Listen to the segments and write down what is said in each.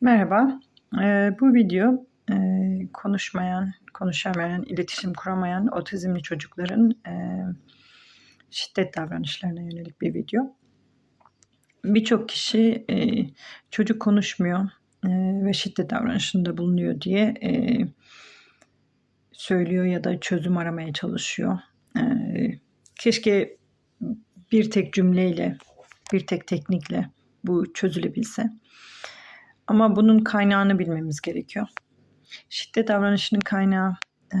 Merhaba. Eee, bu video, eee, konuşmayan, konuşamayan, iletişim kuramayan otizmli çocukların, eee, şiddet davranışlarına yönelik bir video. Birçok kişi, eee, çocuk konuşmuyor, eee, ve şiddet davranışında bulunuyor diye, eee, söylüyor ya da çözüm aramaya çalışıyor. Eee, keşke bir tek cümleyle, bir tek teknikle bu çözülebilse. Ama bunun kaynağını bilmemiz gerekiyor. Şiddet davranışının kaynağı eee,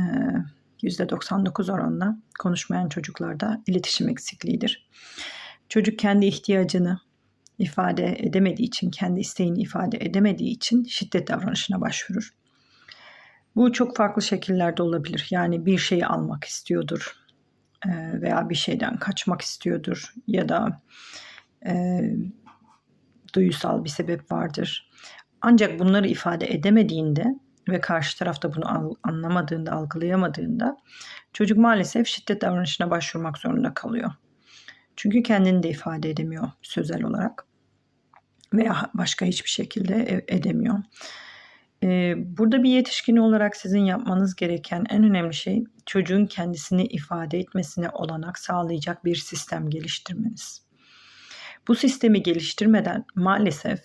%99 oranla konuşmayan çocuklarda iletişim eksikliğidir. Çocuk kendi ihtiyacını ifade edemediği için, kendi isteğini ifade edemediği için şiddet davranışına başvurur. Bu çok farklı şekillerde olabilir. Yani bir şeyi almak istiyordur eee, veya bir şeyden kaçmak istiyordur ya da eee, duyusal bir sebep vardır. Ancak bunları ifade edemediğinde ve karşı taraf da bunu anlamadığında, algılayamadığında çocuk maalesef şiddet davranışına başvurmak zorunda kalıyor. Çünkü kendini de ifade edemiyor sözel olarak veya başka hiçbir şekilde e- edemiyor. Ee, Burada bir yetişkin olarak sizin yapmanız gereken en önemli şey çocuğun kendisini ifade etmesine olanak sağlayacak bir sistem geliştirmeniz. Bu sistemi geliştirmeden maalesef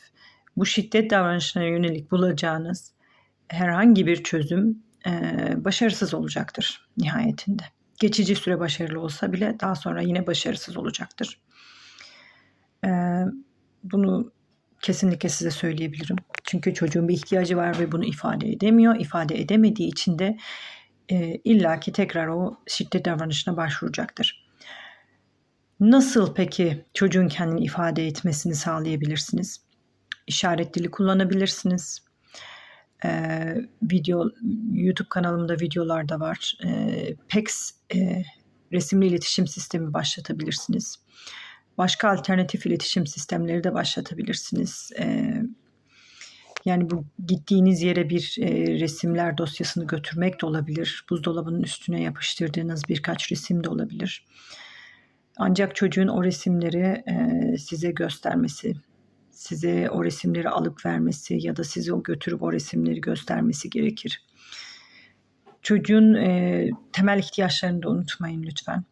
bu şiddet davranışına yönelik bulacağınız herhangi bir çözüm e, başarısız olacaktır nihayetinde. Geçici süre başarılı olsa bile daha sonra yine başarısız olacaktır. E, bunu kesinlikle size söyleyebilirim. Çünkü çocuğun bir ihtiyacı var ve bunu ifade edemiyor. İfade edemediği için de e, illaki tekrar o şiddet davranışına başvuracaktır. Nasıl peki çocuğun kendini ifade etmesini sağlayabilirsiniz? İşaret dili kullanabilirsiniz. Ee, video YouTube kanalımda videolarda var. Ee, PEX e, resimli iletişim sistemi başlatabilirsiniz. Başka alternatif iletişim sistemleri de başlatabilirsiniz. Ee, yani bu gittiğiniz yere bir e, resimler dosyasını götürmek de olabilir. Buzdolabının üstüne yapıştırdığınız birkaç resim de olabilir. Ancak çocuğun o resimleri e, size göstermesi, size o resimleri alıp vermesi ya da sizi o götürüp o resimleri göstermesi gerekir. Çocuğun e, temel ihtiyaçlarını da unutmayın lütfen.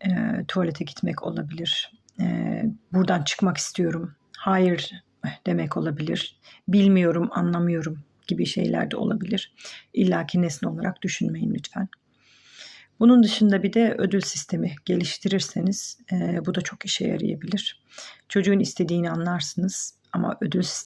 E, tuvalete gitmek olabilir. E, buradan çıkmak istiyorum. Hayır demek olabilir. Bilmiyorum, anlamıyorum gibi şeyler de olabilir. İlla ki nesne olarak düşünmeyin lütfen. Bunun dışında bir de ödül sistemi geliştirirseniz e, bu da çok işe yarayabilir. Çocuğun istediğini anlarsınız ama ödül